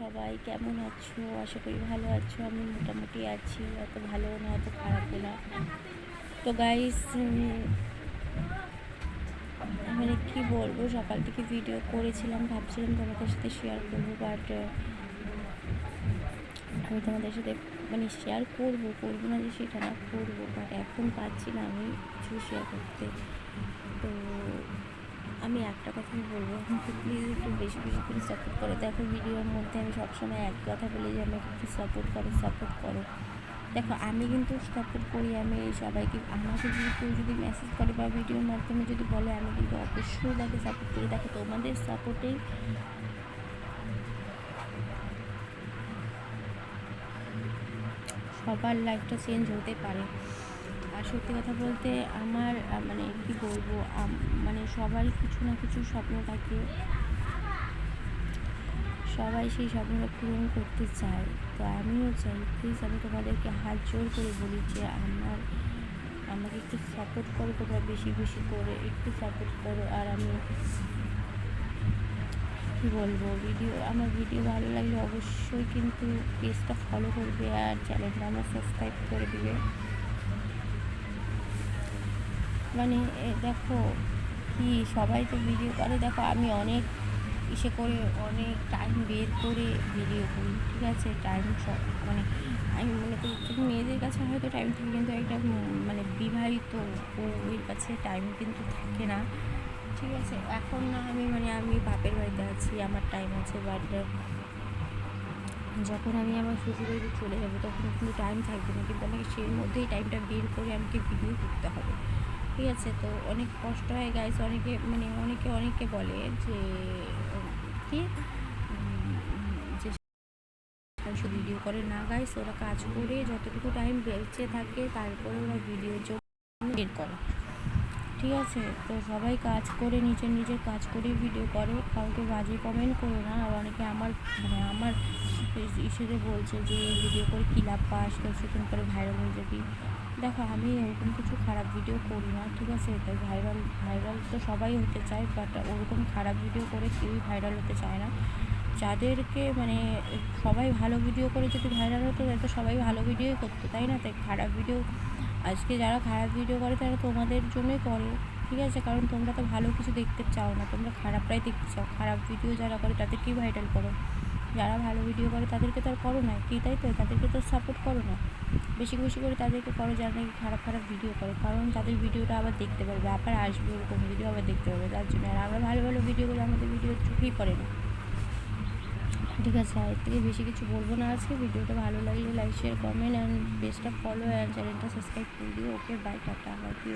সবাই, কেমন আছো? আশা করি ভালো আছো। আমি মোটামুটি আছি, অত ভালো না, অত খারাপও না। তো গাইস মানে কি বলব? সকাল থেকে ভিডিও করেছিলাম, ভাবছিলাম তোমাদের সাথে শেয়ার করব বাট আমি তোমাদের সাথে মানে শেয়ার করব করব না যে সেটা না করব বাট এখন পাচ্ছি না আমি কিছু শেয়ার করতে। তো আমি একটা কথাই বলব আমাকে প্লিজ একটু বেশি বেশি করে সাপোর্ট করো। দেখো ভিডিওর মধ্যে আমি সবসময় এক কথা বলি যে, আমাকে একটু সাপোর্ট করো সাপোর্ট করো। দেখো, আমি কিন্তু সাপোর্ট করি, আমি এই সবাইকে, আমাকে যদি কেউ যদি মেসেজ করে বা ভিডিওর মাধ্যমে যদি বলে, আমি কিন্তু অবশ্যই তাকে সাপোর্ট করি। দেখো, তোমাদের সাপোর্টেই সবার লাইফটা চেঞ্জ হতে পারে। আর সত্যি কথা বলতে আমার মানে কি বলব মানে সবারই কিছু না কিছু স্বপ্ন থাকে। সবাই সেই স্বপ্নটা পূরণ করতে চায়। তো আমিও চাই প্লিজ আমি তোমাদেরকে হাত জোর করে বলি যে আমার, আমাকে একটু সাপোর্ট করো তোমরা বেশি বেশি করে, একটু সাপোর্ট করো। আর আমি কি বলব ভিডিও আমার ভিডিও ভালো লাগলে অবশ্যই কিন্তু পেজটা ফলো করবে আর চ্যানেলটা আমার সাবস্ক্রাইব করে দিবে। মানে দেখো কি, সবাই তো ভিডিও করে। দেখো, আমি অনেক ইসে করে অনেক টাইম বের করে ভিডিও করি, ঠিক আছে? টাইম সব মানে আমি মনে করি যে মেয়েদের কাছে হয়তো টাইম থাকে, কিন্তু একটা মানে বিবাহিত বউয়ের কাছে টাইম কিন্তু থাকে না, ঠিক আছে? এখন না আমি মানে আমি বাপের বাড়িতে আছি, আমার টাইম আছে বাট যখন আমি আমার শ্বশুরবাড়িতে চলে যাব, তখন কিন্তু টাইম থাকবে না, কিন্তু আমাকে সেই মধ্যেই টাইমটা বের করে আমাকে ভিডিও করতে হবে। ঠিক আছে, তো অনেক কষ্ট হয় গাইস অনেকে মানে অনেকে অনেকে বলে যে, কি? যে ভিডিও করে না গাইস ওরা কাজ করে যতটুকু টাইম বেঁচে থাকে, তারপরে ওরা ভিডিওর জন্য বের করে। ঠিক আছে, তো সবাই কাজ করে, নিজের নিজের কাজ করেই ভিডিও করো, কাউকে বাজে কমেন্ট করো না। আর অনেকে আমার মানে আমার ইসেতে বলছে যে ভিডিও করে কী লাভ পাস দশ সেকেন্ড করে ভাইরাল হয়ে যাবি। দেখো, আমি এরকম কিছু খারাপ ভিডিও করি না, ঠিক আছে? তাই ভাইরাল ভাইরাল তো সবাই হতে চায় বাট ওরকম খারাপ ভিডিও করে কেউই ভাইরাল হতে চায় না। যাদেরকে মানে সবাই ভালো ভিডিও করে যদি ভাইরাল হতো, তাহলে তো সবাই ভালো ভিডিওই করতো, তাই না? তাই খারাপ ভিডিও আজকে যারা খারাপ ভিডিও করে, তারা তোমাদের জন্যই করে, ঠিক আছে? কারণ তোমরা তো ভালো কিছু দেখতে চাও না, তোমরা খারাপটাই দেখতে চাও। খারাপ ভিডিও যারা করে, তাদেরকেই ভাইরাল করো। যারা ভালো ভিডিও করে তাদেরকে তো আর করো না। কি তাই তো? তাদেরকে তো সাপোর্ট করো না। বেশি বেশি করে তাদেরকে করো যারা নাকি খারাপ খারাপ ভিডিও করে। কারণ তাদের ভিডিওটা আবার দেখতে পারবে। আবার আসবে ওরকম ভিডিও আবার দেখতে পারবে। তার জন্য আর আমরা ভালো ভালো ভিডিও করে আমাদের ভিডিও চোখেই পড়ে না। ঠিক আছে, আর থেকে বেশি কিছু বলব না আজকে। ভিডিওটা ভালো লাগলে লাইক শেয়ার কমেন্ট অ্যান্ড বেস্টটা ফলো অ্যান্ড চ্যানেলটা সাবস্ক্রাইব করে দিও। ওকে বাই টাটা বাই কি